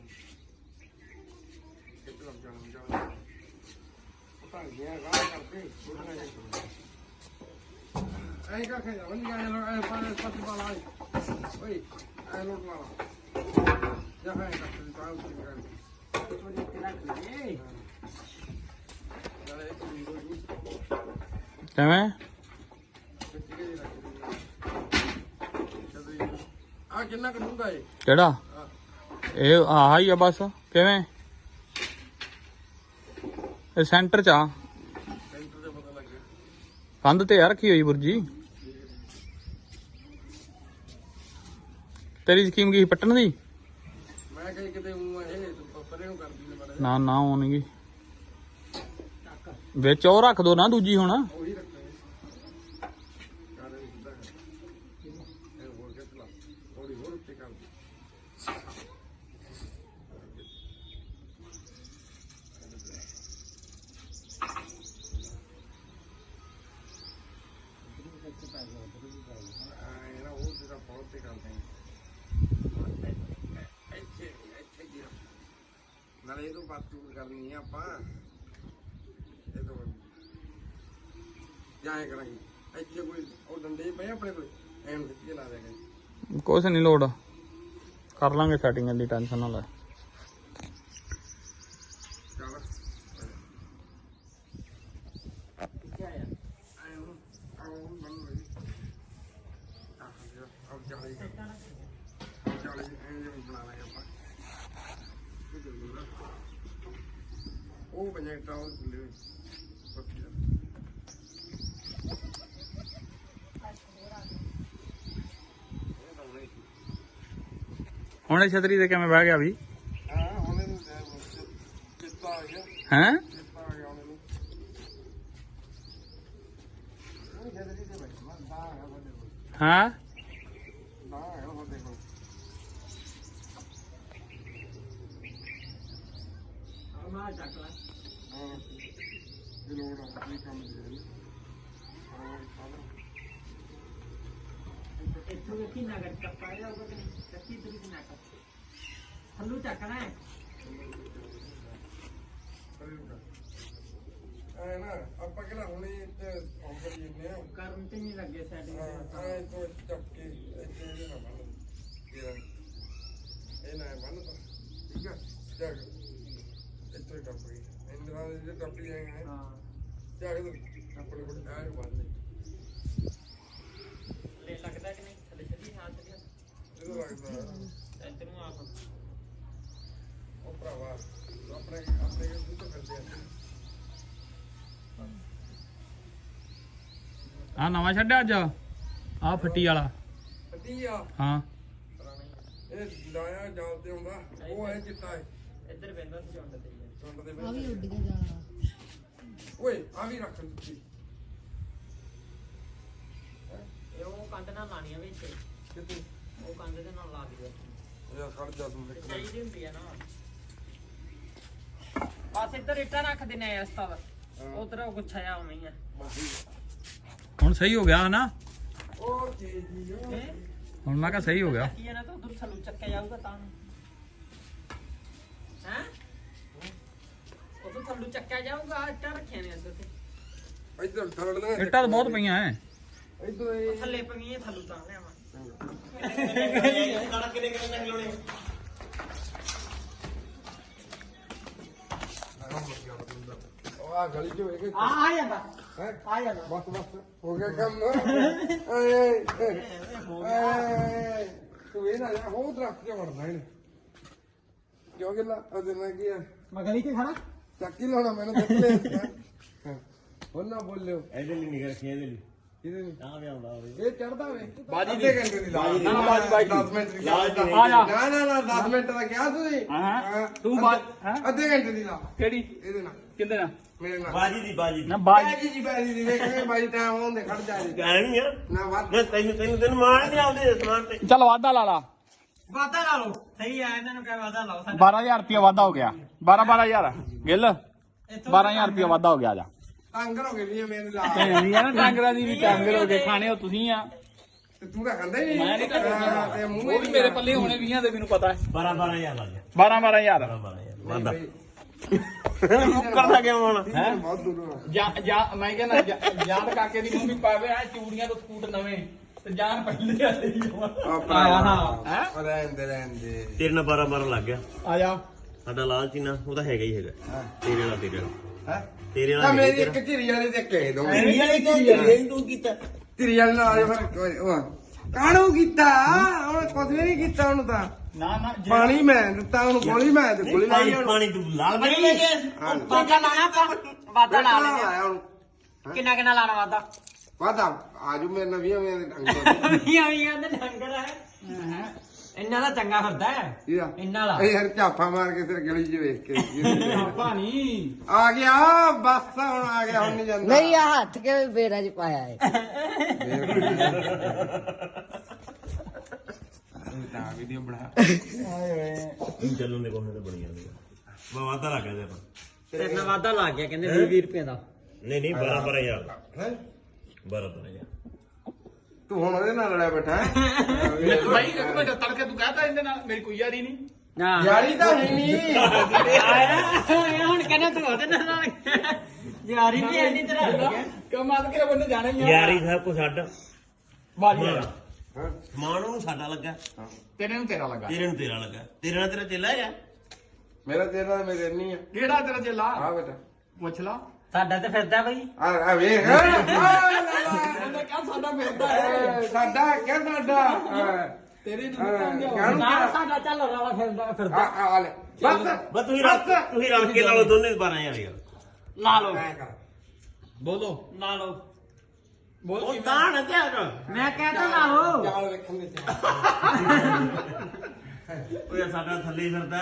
Speaker 2: ਕਿੱਥੇ ਲੱਗ ਜਾਣਾ ਮੈਂ ਜਾਣਾ ਪਤਾ ਨਹੀਂ ਹੈ ਗਾਹ ਕਰਕੇ ਛੋੜਨਾ ਹੈ ਐਂ ਕਰ
Speaker 1: ਕੰਧ ਤੇ ਆ ਰੱਖੀ ਹੋਈ ਬੁਰਜੀ। ਤੇਰੀ ਸਕੀਮ ਕੀ ਪੱਟਣ ਦੀ?
Speaker 2: ਮੈਂ ਕਹੀ ਕਿਤੇ ਉਹ ਇਹ ਪਰੇ ਨੂੰ ਕਰਦੀ ਨਾ
Speaker 1: ਨਾ ਹੋਣਗੀ ਵਿੱਚ ਉਹ ਰੱਖ ਦੋ ਨਾ ਦੂਜੀ ਹੁਣ
Speaker 2: ਉਹੀ ਰੱਖਣਾ ਹੈ ਕਰ ਇਹ ਸਿੱਧਾ ਕਰ ਇਹ ਹੋਰ ਕੇ ਚਲਾ ਥੋੜੀ ਹੋਰ ਉੱਤੇ ਕਰ ਦੇ ਆਹ ਇਹਦਾ ਉਹ ਤੇਰਾ ਬਹੁਤ ਤੇ ਕਰਦੇ ਆ ਇੱਥੇ ਇੱਥੇ ਜੀ ਨਾਲੇ ਇਹ ਤੋਂ ਬਾਤ ਚੂਰ ਕਰਨੀ ਆ ਆਪਾਂ। ਇਹ ਤੋਂ ਜਾਏ ਕਰਾਂਗੇ। ਇੱਥੇ ਕੋਈ ਉਹ ਡੰਡੇ ਪਏ ਆਪਣੇ ਕੋਲ, ਐਨ ਖਿੱਚ ਲਾ ਦੇਗਾ
Speaker 1: ਕੁਛ ਨਹੀਂ ਲੋੜ। ਕਰ ਲਾਂਗੇ ਸੈਟਿੰਗ ਦੀ ਟੈਨਸ਼ਨ ਨਾ ਲੈ।
Speaker 2: हमने छतरी देखे मैं भाग गया अभी। हैं? हाँ? कितना करता
Speaker 1: ਹੁਣ ਇਹ ਛਤਰੀ ਤੇ ਕਿਵੇਂ ਬਹਿ ਗਿਆ ਵੀ
Speaker 2: ਹਾਂ ਹੁਣ ਇਹਨੂੰ ਚਿੱਤਾ ਆ ਗਿਆ
Speaker 1: ਹੈ
Speaker 2: ਚਿੱਤਾ ਆ ਗਿਆ ਹੁਣ ਇਹਨੂੰ ਉਹ ਜਲਦੀ ਤੇ ਬੈਠ ਮੈਂ ਬਾਹਰ ਆ ਬੰਦੇ ਕੋਲ
Speaker 1: ਹਾਂ
Speaker 2: ਬਾਹਰ ਆ ਬੰਦੇ ਕੋਲ ਹਾਂ ਇਹ ਲੋੜ ਆ ਕੀ ਕੰਮ ਦੇ ਰਹੇ ਹਾਂ ਸਾਡਾ
Speaker 5: ਇੱਥੋਂ ਵੇਖੀ ਨਗਰ ਟੱਪਾ ਜਾ ਉਹ ਕੱਚੀ ਤਰੀ ਦੀ ਨਗਰ ਥੱਲੂ ਚੱਕਣਾ ਹੈ
Speaker 2: ਐ ਨਾ ਆਪਾਂ ਕਿਹੜਾ ਹੁਣੇ ਤੇ ਅੰਬਰ ਜਿੰਨੇ ਆ
Speaker 5: ਕਰਨ ਤੇ ਨਹੀਂ ਲੱਗੇ ਸੈਟਿੰਗ
Speaker 2: ਹਾਂ ਐ ਤੋਂ ਚੱਕ ਕੇ ਇੱਥੇ ਇਹ ਨਾ ਬੰਨ ਇਹਦਾ ਇਹ ਨਾ ਬੰਨ ਤਾ ਠੀਕ ਆ ਚੱਕ ਇੱਥੇ ਹੀ ਟੱਪ ਗਈ ਇੰਦਰਾ ਦੇ ਜੇ ਟੱਪ ਗਏ ਹੈ
Speaker 5: ਹਾਂ
Speaker 2: ਚੱਕ ਤੂੰ ਆਪਣੇ ਕੋਲ ਆਏ ਬੰਨ ਲੈ
Speaker 5: ਲੈ ਲੱਗਦਾ ਕਿ ਨਹੀਂ ਥੱਲੇ ਚੱਲੀ ਹਾਂ ਚੱਲੀ
Speaker 2: ਇਹਦਾ ਲੱਗਦਾ
Speaker 5: ਇੱਧਰ ਨੂੰ ਆਪ
Speaker 2: ਉਹ ਭਰਾਵਾ ਆਪਣੇ ਆਪਣੇ ਕੋਲ ਤਾਂ ਫਿਰਦੇ ਆ।
Speaker 1: ਆ ਨਵਾਂ ਛੱਡਿਆ ਅੱਜ? ਆ ਫੱਟੀ ਵਾਲਾ।
Speaker 2: ਪਤੀ ਆ?
Speaker 1: ਹਾਂ।
Speaker 2: ਇਹ ਲਾਇਆ ਜਾਲ ਤੇ ਆਉਂਦਾ। ਉਹ ਹੈ ਚਿੱਟਾ ਹੈ
Speaker 5: ਇੱਧਰ ਬੈਂਦਾ ਸੀ ਝੁੰਡ ਤੇ।
Speaker 2: ਸੁੰਡ ਦੇ ਵਿੱਚ ਆ ਵੀ ਉੱਡ ਗਿਆ ਜਾਣਾ ਓਏ ਆ ਵੀ ਰੱਖ ਦਿੱਤੀ।
Speaker 5: ਇਹ ਉਹ ਕੰਧ ਨਾਲ ਲਾਣੀ ਆ ਵਿੱਚ।
Speaker 2: ਕਿਤੇ
Speaker 5: ਉਹ ਕੰਧ ਦੇ ਨਾਲ ਲਾ ਦਿਓ
Speaker 2: ਯਾਰ ਖੜ ਜਾ ਤੂੰ
Speaker 5: ਤੇ
Speaker 2: ਇੱਕ
Speaker 5: ਚਾਹੀਦੀ ਹੁੰਦੀ ਆ ਨਾ। ਬਸ ਇੱਧਰ ਇੱਟਾਂ ਰੱਖ ਦਿੰਨੇ ਆ ਇਸ ਤਵ ਉਧਰ ਉਹ ਗੁੱਛਾ ਉਵੇਂ ਹੀ ਆ
Speaker 1: ਹੁਣ ਸਹੀ ਹੋ ਗਿਆ ਹਨਾ?
Speaker 2: ਉਹ ਤੇਜੀ ਓ
Speaker 5: ਇਹ
Speaker 1: ਹੁਣ ਮੈਂ ਕਿਹਾ ਸਹੀ ਹੋ ਗਿਆ।
Speaker 5: ਕੀ ਆ ਨਾ ਤਾਂ ਉਧਰ ਥੱਲੂ ਚੱਕਿਆ ਜਾਊਗਾ ਤਾਂ। ਹੈ? ਉਧਰ ਥੱਲੂ ਚੱਕਿਆ ਜਾਊਗਾ ਇੱਟਾਂ ਰੱਖੀਆਂ ਨੇ ਇੱਧਰ ਤੇ।
Speaker 2: ਇੱਧਰ ਥਰੜ ਨਾ
Speaker 1: ਇੱਟਾਂ ਤਾਂ ਬਹੁਤ ਪਈਆਂ ਐ।
Speaker 2: ਇੱਧਰ ਇਹ
Speaker 5: ਥੱਲੇ ਪਈਆਂ ਥੱਲੂ ਤਾਂ ਲਿਆਵਾਂ। (laughs)
Speaker 2: ਉਹ ਆ ਗਲੀ ਚ ਹੋਏਗਾ
Speaker 5: ਆ ਆ ਜਾਂਦਾ
Speaker 2: ਹੈ?
Speaker 5: ਆ ਜਾਂਦਾ
Speaker 2: ਬਸ। ਬਸ ਹੋ ਗਿਆ ਕੰਮ। ਓਏ ਓਏ ਓਏ ਤੂੰ ਇਹ ਨਾ ਜਾ ਹੋ ਦਰਖਤ ਤੇ ਵੜਨਾ ਇਹਨੇ। ਕਿਉਂ ਗਿੱਲਾ? ਉਹਦੇ ਨਾਲ ਕੀ ਆ?
Speaker 5: ਮੈਂ ਗਲੀ ਤੇ ਖੜਾ।
Speaker 2: ਚੱਕੀ ਲਾਉਣਾ ਮੈਨੂੰ ਦੇਖ ਲੈ ਹੁਣ ਨਾ ਬੋਲਿਓ।
Speaker 3: ਇਹਦੇ ਲਈ ਨਿਗਰ ਰੱਖੀ ਇਹਦੇ ਲਈ।
Speaker 2: ਇਹਦੇ ਨੂੰ
Speaker 3: ਤਾਂ ਵੀ ਆਉਂਦਾ ਹੋਵੇ।
Speaker 2: ਇਹ ਚੜਦਾ ਵੇ। ਬਾਜੀ ਅੱਧੇ ਘੰਟੇ ਦੀ ਲਾਜ
Speaker 1: ਨਾ, ਬਾਜੀ, ਬਾਜੀ।
Speaker 2: 10 ਮਿੰਟ ਦੀ
Speaker 3: ਲਾਜ ਨਹੀਂ।
Speaker 1: ਆ ਜਾ।
Speaker 2: ਨਾ ਨਾ ਨਾ 10 ਮਿੰਟ ਦਾ ਕਿਹਾ ਤੁਸੀਂ?
Speaker 1: ਹਾਂ।
Speaker 2: ਹਾਂ।
Speaker 1: ਤੂੰ
Speaker 2: ਅੱਧੇ-
Speaker 1: ਬਾਜ- ਹੈਂ?
Speaker 2: ਅੱਧੇ ਘੰਟੇ ਦੀ ਲਾ
Speaker 1: ਕਿਹੜੀ?
Speaker 2: ਇਹਦੇ ਨਾਲ।
Speaker 1: ਕਿੰਦੇ ਨਾਲ?
Speaker 2: ਮੇਰੇ ਨਾਲ।
Speaker 3: ਬਾਜੀ ਦੀ ਬਾਜੀ ਦੀ।
Speaker 1: ਨਾ ਬਾਜ
Speaker 2: ਬਾਜੀ ਜੀ ਬਾਜੀ ਦੀ। ਵੇਖੇ ਬਾਜੀ ਟਾਈਮ ਆਉਂਦੇ ਖੜ ਜਾ ਜੀ।
Speaker 3: ਐਵੇਂ ਆ।
Speaker 2: ਨਾ ਵੱਧ।
Speaker 3: ਮੈਂ ਤੈਨੂੰ ਤੈਨੂੰ ਤੈਨੂੰ ਮਾਰ ਨਹੀਂ ਆਉਂਦੇ ਸਮਾਨ ਤੇ।
Speaker 1: ਚੱਲ ਵਾਧਾ ਲਾ ਲਾ।
Speaker 5: ਵਾਦਾ ਲਾ ਲਓ। ਸਹੀ ਆ ਇਹਨਾਂ ਨੂੰ ਕਹਿ ਵਾਦਾ ਲਾਓ। ਸਾਡਾ
Speaker 1: 12000 ਰੁਪਇਆ ਵਾਧਾ ਹੋ ਗਿਆ। 12 12000 ਗਿੱਲ
Speaker 5: ਇੱਥੋਂ
Speaker 1: 12000 ਰੁਪਇਆ ਵਾਧਾ ਹੋ ਗਿਆ ਆ ਜਾ।
Speaker 2: ਤੰਗ ਹੋ ਗਏ ਵੀ ਮੇਰੇ ਲਾ
Speaker 1: ਤੇ ਨਹੀਂ ਆ ਨਾ ਡਾਂਗਰਾਂ ਦੀ ਵੀ ਟਾਂਗਰ ਹੋ ਗਏ ਖਾਣੇ ਹੋ ਤੁਸੀਂ ਆ।
Speaker 2: ਤੇ ਤੂੰ ਤਾਂ ਖਾਂਦਾ ਹੀ
Speaker 1: ਮੈਂ ਨਹੀਂ
Speaker 2: ਹਾਂ, ਤੇ ਮੂੰਹ
Speaker 1: ਮੇਰੇ ਪੱਲੇ ਹੋਣੇ 20 ਦੇ ਮੈਨੂੰ ਪਤਾ ਹੈ।
Speaker 3: 12 12000 ਲੱਗ ਗਿਆ।
Speaker 1: 12 12000
Speaker 3: 12 12000 ਵਾਦਾ
Speaker 2: ਨਹੀਂ
Speaker 3: ਮੁੱਕਰਦਾ ਕਿਉਂ ਹੁਣ?
Speaker 1: ਹੈ?
Speaker 2: ਬਹੁਤ ਦੂਰ ਆ।
Speaker 1: ਜਾਂ ਜਾਂ ਮੈਂ ਕਹਿੰਦਾ ਜਾਂ- ਜਾਨ ਕਾਕੇ ਦੀ ਮੰਮੀ ਪਾਵੇ ਆ ਚੂੜੀਆਂ ਤੋਂ ਸਕੂਟ ਨਵੇਂ ਤੇ ਜਾਨ ਪਹਿਲੇ ਆ ਰਹੀ
Speaker 2: ਆ।
Speaker 1: ਹਾਂ ਹੈ।
Speaker 2: ਰਹਿਣ ਦੇ ਰਹਿਣ ਦੇ।
Speaker 3: ਤੇਰੇ ਨਾਲ 12 12 ਲੱਗ ਗਿਆ।
Speaker 1: ਆ ਜਾ।
Speaker 3: ਸਾਡਾ ਲਾਲਚੀ ਨਾ ਉਹਦਾ ਹੈਗਾ ਹੀ ਹੈਗਾ।
Speaker 2: ਹਾਂ।
Speaker 3: ਤੇਰੇ ਨਾਲ ਤੇਰੇ ਨਾਲ।
Speaker 2: ਹੈ?
Speaker 3: ਤੇਰੇ
Speaker 2: ਤਾਂ
Speaker 3: ਨਾਲ
Speaker 2: ਮੇਰੀ ਇੱਕ ਝਿਰੀ ਵਾਲੇ ਤੇ ਕਹਿ ਦੋ
Speaker 3: ਤੂੰ ਕੀਤਾ
Speaker 2: ਝਿਰੀ ਵਾਲੇ ਨਾਲ ਫਿਰ ਕੋਈ- ਉਹ ਕਾਣੂ ਕੀਤਾ? ਉਹ ਕੁਝ ਵੀ ਨਹੀਂ ਕੀਤਾ ਉਹਨੂੰ ਤਾਂ।
Speaker 1: ਨਾ ਨਾ ਜੇ-
Speaker 2: ਪਾਣੀ ਮੈਂ ਦਿੱਤਾ ਉਹਨੂੰ ਗੋਲੀ ਮੈਂ ਤੇ ਗੋਲੀ ਲਾਈ
Speaker 3: ਪਾਣੀ
Speaker 2: ਉਹਨੂੰ।
Speaker 3: ਪਾਣੀ ਤੂੰ ਲਾਲ ਬਣੀ ਲੈ
Speaker 2: ਹਾਂ।
Speaker 5: ਵਾਦਾ ਲਾਣਾ ਆਪਾਂ ਵਾਦਾ ਲਾ ਲੈਂਦੇ
Speaker 2: ਲਾਇਆ ਉਹਨੂੰ?
Speaker 5: ਆ। ਕਿੰਨਾ ਕਿੰਨਾ ਲਾਣਾ ਵਾਦਾ
Speaker 2: ਵਾਦਾ ਆਜੂ ਮੇਰੇ ਨਾਲ ਵੀ ਮੇਰੇ ਢੰਗ ਤੋਂ
Speaker 5: ਮੀਆਂ ਮੀਆਂ ਦੇ ਡੰਗਰ ਹੈ
Speaker 1: ਹਾਂ।
Speaker 5: ਇੰਨਾ ਦਾ ਚੰਗਾ ਫਿਰਦਾ ਹੈ।
Speaker 2: ਇਹਦਾ
Speaker 5: ਇੰਨਾ ਲਾ
Speaker 2: ਇਹ ਯਾਰ ਝਾਫਾ ਮਾਰ ਕੇ ਫਿਰ ਗਲੀ 'ਚ ਵੇਖ ਕੇ (laughs)
Speaker 1: ਆਪਾਂ ਨਹੀਂ
Speaker 2: ਆ ਗਿਆ ਬਸ ਹੁਣ ਆ ਗਿਆ ਹੁਣ ਨਹੀਂ ਜਾਂਦਾ।
Speaker 6: ਨਹੀਂ ਆ ਹੱਥ ਕੇ ਬੇੜਾ ਚ ਪਾਇਆ ਹੈ
Speaker 2: ਤਾਂ ਵੀਡੀਓ ਬਣਾ
Speaker 3: ਚੱਲਣ ਦੇ ਕੋਲ ਤੇ ਬਣੀ ਜਾਂਦੀ ਆ ਵਾਦਾ ਲੱਗ ਗਿਆ
Speaker 5: ਤੇਰੇ ਨਾਲ ਵਾਦਾ ਲੱਗ ਗਿਆ ਕਹਿੰਦੇ 20 20 ਰੁਪਏ ਦਾ।
Speaker 3: ਨਹੀਂ ਨਹੀਂ 12 12000 ਦਾ।
Speaker 2: ਹੈ?
Speaker 3: 12 12000
Speaker 2: ਤੂੰ ਹੁਣ ਉਹਦੇ ਨਾਲ ਲੜਿਆ ਬੈਠਾ ਹੈ?
Speaker 1: ਭਾਈ (laughs) ਇੱਕ ਮਿੰਟ ਤੜਕੇ ਤੂੰ ਕਹਤਾ ਇਹਦੇ ਨਾਲ ਮੇਰੀ ਕੋਈ ਯਾਰੀ ਨਹੀਂ।
Speaker 5: ਹਾਂ
Speaker 2: ਯਾਰੀ ਤਾਂ ਹੈ ਨਹੀਂ
Speaker 5: ਆਇਆ ਹੁਣ ਕਹਿੰਦਾ ਤੂੰ ਉਹਦੇ ਨਾਲ ਯਾਰੀ ਵੀ ਐ ਨਹੀਂ ਤੇਰਾ
Speaker 1: ਕਮਾਲ ਕੇ ਬੰਦੇ ਜਾਣੇ ਹੀ ਆ।
Speaker 3: ਯਾਰੀ ਸਭ ਕੁਝ ਛੱਡ।
Speaker 1: ਬਾਜੀ ਆ।
Speaker 2: ਹਾਂ।
Speaker 3: ਸਮਾਨ ਉਹਨੂੰ ਸਾਡਾ ਲੱਗਾ।
Speaker 1: ਤੇਰੇ ਨੂੰ ਤੇਰਾ ਲੱਗਾ।
Speaker 3: ਤੇਰੇ ਨੂੰ ਤੇਰਾ ਲੱਗਾ। ਤੇਰੇ ਨਾਲ ਤੇਰਾ ਚੇਲਾ ਹੈਗਾ।
Speaker 2: ਮੇਰਾ ਤੇਰਾ ਮੇਰੇ ਨਹੀਂ ਆ।
Speaker 1: ਕਿਹੜਾ ਤੇਰਾ ਚੇਲਾ?
Speaker 2: ਆ ਬੇਟਾ।
Speaker 1: ਪੁੱਛ ਲਾ।
Speaker 5: ਸਾਡਾ ਤੇ ਫਿਰਦਾ ਬਈ
Speaker 2: ਆ ਆ ਵੇਖ
Speaker 1: ਉਹਨੇ ਕਿਹਾ ਸਾਡਾ ਫਿਰਦਾ ਹੈ
Speaker 2: ਸਾਡਾ ਕਿਆ ਸਾਡਾ ਹਾਂ।
Speaker 1: ਤੇਰੇ
Speaker 2: ਕਾਹਨੂੰ
Speaker 5: ਨਾਲ ਸਾਡਾ ਚੱਲ ਰਵਾ ਫਿਰਦਾ ਫਿਰਦਾ
Speaker 2: ਆ ਆ ਲੈ ਬਸ
Speaker 3: ਬਸ ਤੁਸੀਂ ਰਲ ਤੁਸੀਂ ਰਲ ਕੇ ਨਾਲੋਂ ਦੋਨੇ 12000 ਯਾਰ
Speaker 5: ਲਾ ਲਓ
Speaker 2: ਐ ਕਰ
Speaker 1: ਬੋਲੋ
Speaker 5: ਲਾ ਲਓ
Speaker 1: ਬੋਲ
Speaker 3: ਉਹ ਤਾਂ ਨਾ ਧਿਆਨ
Speaker 5: ਮੈਂ ਕਹਿੰਦਾ ਲਾ ਲਓ
Speaker 2: ਚਾਲ ਵੇਖਣ ਦੇ
Speaker 3: ਓਏ ਸਾਡਾ ਥੱਲੇ ਹੀ ਫਿਰਦਾ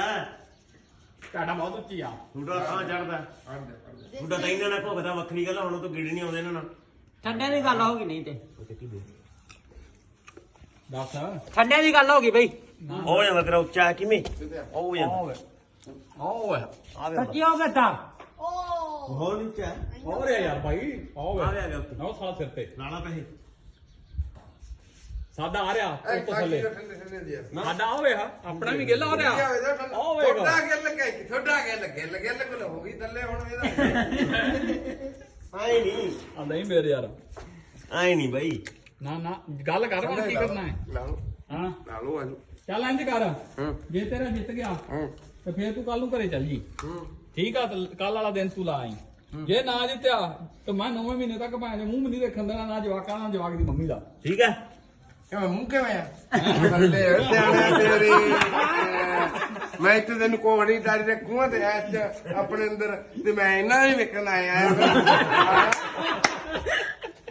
Speaker 1: ਤੁਹਾਡਾ ਬਹੁਤ ਉੱਚੀ ਆ
Speaker 3: ਤੁਹਾਡਾ ਥਾਂ ਚੜਦਾ ਤੁਹਾਡਾ ਤਾਂ ਇਹਨਾਂ ਨਾਲ ਭੁਗਦਾ ਵੱਖਰੀ ਗੱਲ ਆ, ਹੁਣ ਤੋਂ ਗਿੜ ਨਹੀਂ ਆਉਂਦੇ ਇਹਨਾਂ ਨਾਲ।
Speaker 5: ਠੰਡੇ ਦੀ ਗੱਲ ਹੋਗੀ ਨਹੀਂ ਤੇ।
Speaker 1: ਦੱਸ।
Speaker 5: ਠੰਡੇ ਦੀ ਗੱਲ ਹੋਗੀ ਬਈ।
Speaker 3: ਉਹ ਜਾਂਦਾ ਤੇਰਾ ਉੱਚਾ ਕਿਵੇਂ? ਉਹ ਜਾਂਦਾ।
Speaker 1: ਓਏ
Speaker 3: ਆ ਵੇ
Speaker 5: ਸੱਚੀ ਹੋ
Speaker 3: ਹੋਰ ਉੱਚਾ।
Speaker 1: ਹੋ ਰਿਹਾ ਯਾਰ ਭਾਈ ਓਏ
Speaker 3: ਆ ਗਿਆ ਉੱਤੇ।
Speaker 1: ਨੌ ਸਾਲ ਸਿਰ ਤੇ।
Speaker 3: ਲਾਣਾ ਪੈਸੇ।
Speaker 1: ਸਾਡਾ ਆ ਰਿਹਾ ਉੱਤੋਂ ਥੱਲੇ। ਸਾਡਾ ਹੋਵੇ ਆ ਆਪਣਾ ਵੀ ਗਿੱਲਾ ਹੋ ਰਿਹਾ। ਹੋਵੇਗਾ।
Speaker 2: ਥੋੜਾ ਗਿੱਲ ਲੱਗਾ ਥੋੜਾ ਗਿੱਲ ਗਿੱਲ ਗਿੱਲ ਕੋਲ ਹੋ ਗਈ ਥੱਲੇ ਹੁਣ ਇਹਦਾ।
Speaker 3: ਆਏ ਨਹੀਂ
Speaker 1: ਆ ਨਹੀਂ ਮੇਰੇ ਯਾਰ।
Speaker 3: ਆਏ ਨਹੀਂ ਬਾਈ।
Speaker 1: ਨਾ ਨਾ ਗੱਲ ਕਰ ਹੁਣ ਕੀ ਕਰਨਾ ਹੈ।
Speaker 2: ਲਾ ਲਓ।
Speaker 1: ਹਾਂ।
Speaker 2: ਲਾ ਲਓ ਆਜੋ
Speaker 1: ਚੱਲ ਇੰਜ ਕਰ।
Speaker 2: ਹੂੰ।
Speaker 1: ਜੇ ਤੇਰਾ ਜਿੱਤ ਗਿਆ ਤੇ ਫੇਰ ਤੂੰ ਕੱਲ ਨੂੰ ਘਰੇ ਚੱਲ ਜੀ।
Speaker 2: ਹੂੰ।
Speaker 1: ਠੀਕ ਆ ਕੱਲ ਵਾਲਾ ਦਿਨ ਤੂੰ ਲਾ ਆਈ। ਜੇ ਨਾ ਜਿੱਤਿਆ ਤੇ ਮੈਂ 9 ਮਹੀਨੇ ਤੱਕ ਭਾਵੇਂ ਮੂੰਹ ਨਹੀਂ ਦੇਖਣ ਦੇਣਾ ਨਾ ਜਵਾਕਾਂ ਨਾਲ ਜਵਾਕ ਦੀ ਮੰਮੀ ਦਾ।
Speaker 3: ਠੀਕ ਹੈ?
Speaker 2: ਕਿਵੇਂ ਮੂੰਹ ਕਿਵੇਂ ਆ? ਬੱਲੇ ਸਿਆਣਿਆ ਤੇਰੇ ਮੈਂ ਇੱਥੇ ਤੈਨੂੰ ਕੋਹੜੀ ਡਾਰੀ ਰੱਖੂਗਾ ਤੇ ਐਸ ਚ ਆਪਣੇ ਅੰਦਰ ਤੇ ਮੈਂ ਇਹਨਾਂ ਨੂੰ ਹੀ ਵੇਖਣ ਆਇਆ ਆ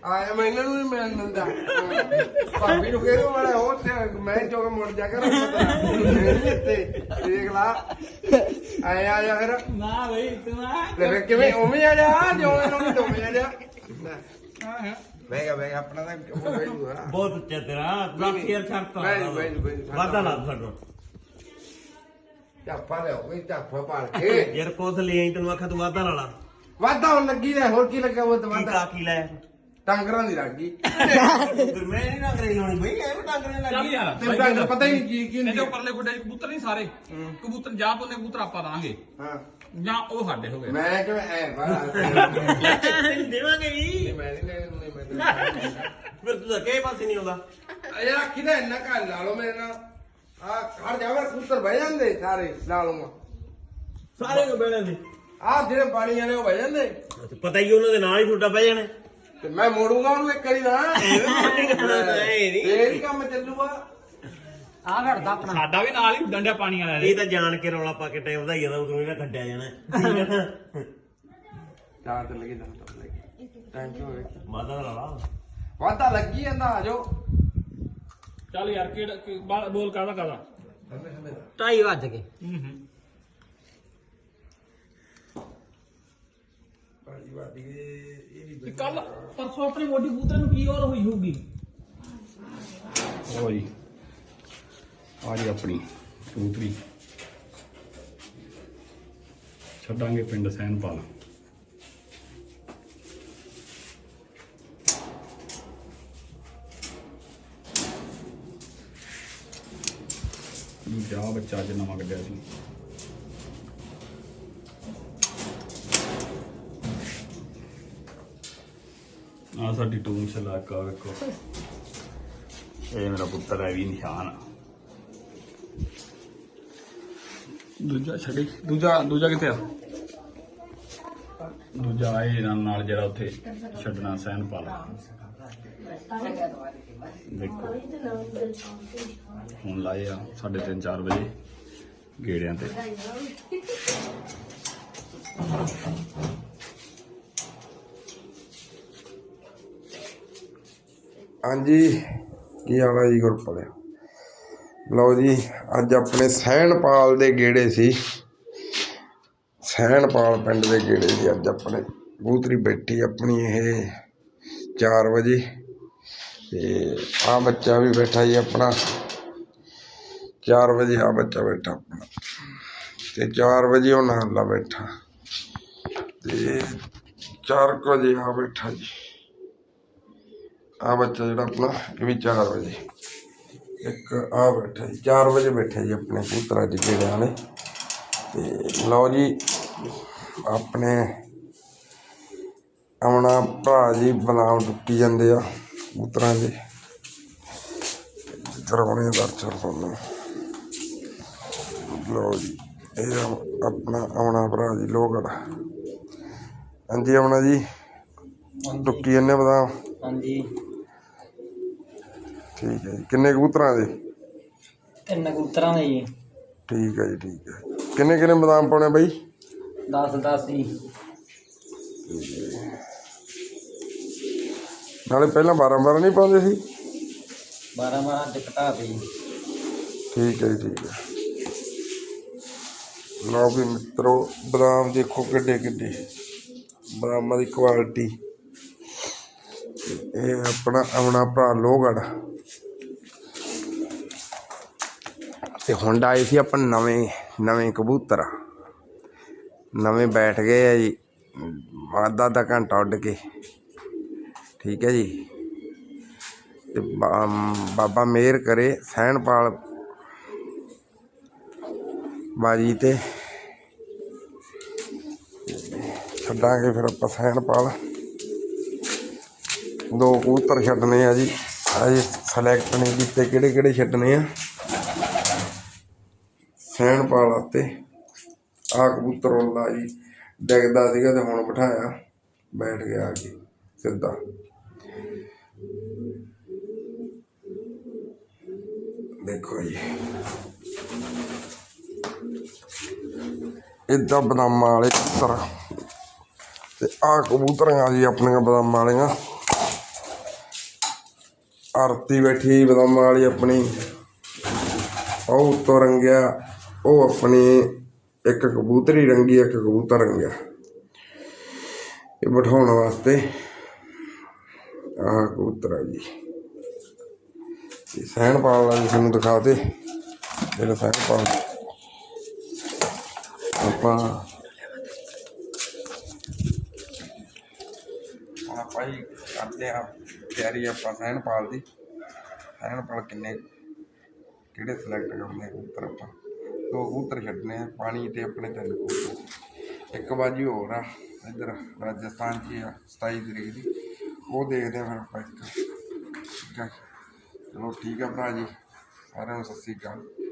Speaker 2: ਆਇਆ ਮੈਂ ਇਹਨਾਂ ਨੂੰ ਹੀ ਮਿਲਣ ਦਿੰਦਾ ਭਾਬੀ ਨੂੰ ਕਹਿ ਦੋ ਮਾੜਾ ਹੋਰ ਤੇ ਮੈਂ ਚੋਕ ਮੁੜ ਜਾ ਕਰ ਤੇ। ਦੇਖ ਲਾ। ਆਇਆ ਆਇਆ ਫਿਰ।
Speaker 1: ਨਾ ਬਈ ਤੂੰ ਆ।
Speaker 2: ਤੇ ਫਿਰ ਕਿਵੇਂ ਉਵੇਂ ਆ ਜਾ ਜਿਉਂ ਇਹਨਾਂ ਨੂੰ ਡੁੱਬ ਜਾ। ਜਾ ਬੈਗਾ ਬੈਗਾ ਆਪਣਾ ਤਾਂ ਉਹ ਬੈਠੂਗਾ
Speaker 3: ਬਹੁਤ ਉੱਚਾ ਤੇਰਾ ਲੱਖ ਯਾਰ ਛੱਡਤਾ
Speaker 2: ਬੈਠ ਬੈਠ ਬੈਠ
Speaker 3: ਵਾਦਾ ਲਾ ਸਾਡੋ
Speaker 2: ਚਾਪਾ ਲਿਆਓ ਕੋਈ ਚਾਪਾ ਪਾਲ ਕੇ।
Speaker 3: ਯਾਰ ਕੋਸ ਲੈ ਆਈ ਤੈਨੂੰ ਆਖਾ ਤੂੰ ਵਾਦਾ ਲਾ ਲਾ।
Speaker 2: ਵਾਦਾ ਹੁਣ ਲੱਗੀ ਲੈ ਹੋਰ ਕੀ ਲੱਗਾ ਉਹ
Speaker 3: ਕੀ
Speaker 2: ਵਾਦਾ
Speaker 3: ਕਾ ਕੀ ਲੈ?
Speaker 2: ਟਾਂਗਰਾਂ ਦੀ ਲੱਗੀ
Speaker 3: ਫਿਰ ਮੈਂ ਨਹੀਂ ਡਾਂਗਰੇ ਲਾਉਣੀ ਬਈ ਐਵੇਂ ਡਾਂਗਰੇ
Speaker 1: ਚੱਲ
Speaker 3: ਲੱਗੀ
Speaker 1: ਯਾਰ
Speaker 2: ਤੇ ਡਾਂਗਰ ਪਤਾ ਹੀ ਨਹੀਂ ਕੀ ਕੀ
Speaker 1: ਇਹਦੇ
Speaker 2: ਹੁੰਦੀ
Speaker 1: ਉੱਪਰਲੇ ਗੁੱਡੇ 'ਚ ਕਬੂਤਰ ਨਹੀਂ ਸਾਰੇ। ਕਬੂਤਰ ਜਾਂ ਨੇ ਕਬੂਤਰ ਆਪਾਂ ਦਾਂਗੇ
Speaker 2: ਹਾਂ।
Speaker 1: ਜਾਂ ਉਹ ਸਾਡੇ ਹੋ ਗਏ।
Speaker 2: ਮੈਂ ਕਿਵੇਂ ਐ ਬਾਹਰ
Speaker 3: ਦੇਵਾਂਗੇ। ਵੀ
Speaker 2: ਮੈਂ ਨਹੀਂ ਲੈਣੇ ਨੂੰ
Speaker 3: ਫਿਰ ਤੂੰ ਤਾਂ ਕਿਸੇ ਪਾਸੇ ਨਹੀਂ ਆਉਂਦਾ।
Speaker 2: ਯਾਰ ਆਖੀ ਦਾ ਇੰਨਾ ਘਰ ਲਾ ਲਓ ਮੇਰੇ ਨਾਲ। ਆ ਖੜ ਜਾਵੇ ਕੂਤਰ ਬਹਿ ਜਾਂਦੇ ਸਾਰੇ ਲਾ ਲੂੰਗਾ
Speaker 3: ਸਾਰੇ ਕੋ ਬਹਿਣੇ ਸੀ
Speaker 2: ਆ ਜਿਹੜੇ ਪਾਣੀ ਵਾਲੇ ਉਹ ਬਹਿ ਜਾਂਦੇ।
Speaker 3: ਪਤਾ ਹੀ ਉਹਨਾਂ ਦੇ ਨਾਲ ਹੀ ਛੋਟਾ ਬਹਿ ਜਾਣੇ।
Speaker 2: ਤੇ ਮੈਂ ਮੋੜੂੰਗਾ ਉਹਨੂੰ ਇੱਕ ਵਾਰੀ ਨਾ
Speaker 3: ਐ ਨਹੀਂ।
Speaker 2: ਕੰਮ ਚੱਲੂਗਾ।
Speaker 5: ਆ ਘੜਦਾ ਆਪਣਾ।
Speaker 1: ਸਾਡਾ ਵੀ ਨਾਲ ਹੀ ਡੰਡਿਆ ਪਾਣੀ ਵਾਲਾ
Speaker 3: ਇਹ ਤਾਂ ਜਾਣ ਕੇ ਰੌਲਾ ਪਾ ਕੇ ਟਾਈਮ ਵਧਾਈ ਜਾਂਦਾ ਉਦੋਂ ਇਹਦਾ ਖੱਡਿਆ ਜਾਣਾ। ਠੀਕ ਹੈ ਨਾ
Speaker 2: ਚਾਹ ਤੇ ਲੱਗੀ ਲੱਗੀ ਟਾਈਮ ਕਿਉਂ ਹੋਵੇ।
Speaker 3: ਵਾਦਾ ਲਾ ਲਾ।
Speaker 2: ਵਾਦਾ ਲੱਗੀ ਜਾਂਦਾ ਆ ਜਾਓ।
Speaker 1: ਚੱਲ ਯਾਰ ਕਿਹੜਾ ਕੀ- ਬੋਲ ਕਾਦਾ ਕਾਦਾ
Speaker 5: ਢਾਈ ਵੱਜ ਗਏ।
Speaker 1: ਹੂੰ ਹੂੰ। ਕੱਲ ਪਰਸੋਂ ਆਪਣੀ ਮੋਢੀ ਕਬੂਤਰ ਨੂੰ ਕੀ ਹੋਰ ਹੋਈ ਹੋਊਗੀ? ਓ ਜੀ ਆ ਜੀ ਆਪਣੀ ਕਬੂਤਰੀ। ਛੱਡਾਂਗੇ ਪਿੰਡ ਸੈਨਪਾਲ। ਜਾ ਬੱਚਾ ਅੱਜ ਨਵਾਂ ਕੱਢਿਆ ਸੀ। ਆ ਸਾਡੀ ਟੂਮ ਸਲਾਕਾ ਵੇਖੋ। ਇਹ ਮੇਰਾ ਪੁੱਤਰ ਹੈ ਵੀ ਨਿਸ਼ਾਨ ਦੂਜਾ ਛੱਡੀ ਦੂਜਾ ਦੂਜਾ ਕਿੱਥੇ ਆ? ਦੂਜਾ ਇਹ ਨਾਲ ਨਾਲ ਜਿਹੜਾ ਉੱਥੇ ਛੱਡਣਾ ਸੈਨਪਾਲ ਦੇਖੋ। ਹੁਣ ਲਾਏ ਆ 3:30 4 ਵਜੇ ਗੇੜਿਆਂ ਤੇ।
Speaker 2: ਹਾਂਜੀ, ਕੀ ਹਾਲ ਹੈ ਜੀ ਗੁਰਪਾਲਿਆ ਲਓ ਜੀ, ਅੱਜ ਆਪਣੇ ਸਹਿਣਪਾਲ ਦੇ ਗੇੜੇ ਸੀ। ਸਹਿਣਪਾਲ ਪਿੰਡ ਦੇ ਗੇੜੇ ਸੀ ਅੱਜ ਆਪਣੇ। ਬੂਤਰੀ ਬੈਠੀ ਆਪਣੀ ਇਹ 4 ਵਜੇ। ਤੇ ਆ ਬੱਚਾ ਵੀ ਬੈਠਾ ਜੀ ਆਪਣਾ। 4 ਵਜੇ ਆ ਬੱਚਾ ਬੈਠਾ ਆਪਣਾ। ਤੇ 4 ਵਜੇ ਉਹ ਨਾਲਾ ਬੈਠਾ। ਤੇ 4 ਵਜੇ ਆ ਬੈਠਾ ਜੀ। ਆ ਬੱਚਾ ਜਿਹੜਾ ਆਪਣਾ, ਇਹ ਵੀ 4 ਵਜੇ। ਇੱਕ ਆ ਬੈਠਾ ਜੀ 4 ਵਜੇ ਬੈਠੇ ਜੀ ਆਪਣੇ ਪੁੱਤਰਾ ਜੀ ਜਿਹੜੇ ਵਾਲੇ। ਤੇ ਲਓ ਜੀ, ਆਪਣੇ ਆਉਣਾ ਭਰਾ ਜੀ ਬਨਾਮ ਟੁੱਟੀ ਜਾਂਦੇ ਆ ਪੁੱਤਰਾਂ ਦੇ। ਕਰਾਉਣੇ ਦਰਸ਼ਨ ਤੁਹਾਨੂੰ। ਲਓ ਜੀ ਇਹ ਆਪਣਾ ਆਉਣਾ ਭਰਾ ਜੀ ਲੋਗੜ ਹਾਂਜੀ ਆਉਣਾ ਜੀ ਟੁੱਕੀ ਜੰਨੇ ਬਦਾਮ?
Speaker 5: ਹਾਂਜੀ।
Speaker 2: ਠੀਕ ਹੈ ਜੀ ਕਿੰਨੇ ਕਬੂਤਰਾਂ ਦੇ?
Speaker 5: ਤਿੰਨ ਕਬੂਤਰਾਂ ਦੇ ਜੀ।
Speaker 2: ਠੀਕ ਹੈ ਜੀ ਠੀਕ ਹੈ। ਕਿੰਨੇ ਕਿੰਨੇ ਬਦਾਮ ਪਾਉਣੇ ਬਾਈ?
Speaker 5: 10 10 ਜੀ।
Speaker 2: ਨਾਲੇ ਪਹਿਲਾਂ 12 12 ਨਹੀਂ ਪਾਉਂਦੇ ਸੀ?
Speaker 5: 12 12 ਤੇ ਘਟਾ ਦੇ
Speaker 2: ਠੀਕ ਹੈ ਜੀ ਠੀਕ ਹੈ। ਲਓ ਵੀ ਮਿੱਤਰੋ, ਬਦਾਮ ਦੇਖੋ ਕਿੱਡੇ ਕਿੱਡੇ। ਬਦਾਮਾਂ ਦੀ ਕੁਆਲਿਟੀ ਇਹ ਆਪਣਾ ਆਉਣਾ ਭਰਾ ਲੋਹਗੜ ਤੇ ਹੁਣ ਆਏ ਸੀ ਆਪਾਂ ਨਵੇਂ ਨਵੇਂ ਕਬੂਤਰ। ਨਵੇਂ ਬੈਠ ਗਏ ਆ ਜੀ। ਅੱਧਾ ਅੱਧਾ ਘੰਟਾ ਉੱਡ ਕੇ। ਠੀਕ ਹੈ ਜੀ। ਤੇ ਬਾਬਾ ਮਿਹਰ ਕਰੇ, ਸਹਿਣਪਾਲ ਬਾਜੀ ਤੇ ਛੱਡਾਂਗੇ ਫਿਰ ਆਪਾਂ ਸਹਿਣਪਾਲ ਦੋ ਕਬੂਤਰ ਛੱਡਨੇ ਆ ਜੀ। ਅਜੇ ਸਿਲੈਕਟ ਨਹੀਂ ਕੀਤੇ ਕਿਹੜੇ ਕਿਹੜੇ ਛੱਡਨੇ ਆ। ਸਹਿਣਪਾਲ ਅਤੇ ਆ ਕਬੂਤਰ ਵਾਲਾ ਜੀ, ਡਿੱਗਦਾ ਸੀਗਾ ਤੇ ਹੁਣ ਬਿਠਾਇਆ, ਬੈਠ ਗਿਆ ਆ ਸਿੱਧਾ। ਦੇਖੋ ਜੀ। ਇਦਾਂ ਬਦਾਮਾਂ ਵਾਲੇ ਕਬੂਤਰ। ਤੇ ਆਹ ਕਬੂਤਰਾਂ ਜੀ ਆਪਣੀਆਂ ਬਦਾਮਾਂ ਵਾਲੀਆਂ। ਆਰਤੀ ਬੈਠੀ ਬਦਾਮਾਂ ਵਾਲੀ ਆਪਣੀ। ਉਹ ਉੱਤੋਂ ਰੰਗਿਆ, ਉਹ ਆਪਣੀ ਇੱਕ ਕਬੂਤਰੀ ਰੰਗੀ, ਇੱਕ ਕਬੂਤਰ ਰੰਗਿਆ। ਇਹ ਬਿਠਾਉਣ ਵਾਸਤੇ ਆਹ ਕਬੂਤਰ ਆ ਜੀ। ਇਹ ਸਹਿਣ ਪਾਲ ਵਾਲਾ ਜੀ ਦਿਖਾ ਦੇ। ਜਿਹੜਾ ਸਹਿਣ ਪਾਲ ਆਪਾਂ ਹੁਣ ਆਪਾਂ ਹੀ ਕਰਦੇ ਆ ਤਿਆਰੀ ਆਪਾਂ ਸਹਿਣ ਦੀ। ਸਹਿਣ ਕਿੰਨੇ, ਕਿਹੜੇ ਸਿਲੈਕਟ ਕਰਨੇ ਕਬੂਤਰ ਆਪਾਂ? ਦੋ ਕਬੂਤਰ ਛੱਡਨੇ ਆ, ਪਾਣੀ ਤੇ ਆਪਣੇ ਤਿੰਨ ਕਬੂਤਰ। ਇੱਕ ਬਾਜੀ ਹੋਰ ਆ, ਇੱਧਰ ਰਾਜਸਥਾਨ 'ਚ ਹੀ ਆ 27 ਤਰੀਕ ਦੀ। ਉਹ ਦੇਖਦੇ ਆ ਫਿਰ ਆਪਾਂ ਇੱਕ। ਠੀਕ ਆ ਚਲੋ ਠੀਕ ਆ ਭਰਾ ਜੀ। ਸਾਰਿਆਂ ਨੂੰ ਸਤਿ ਸ੍ਰੀ ਅਕਾਲ।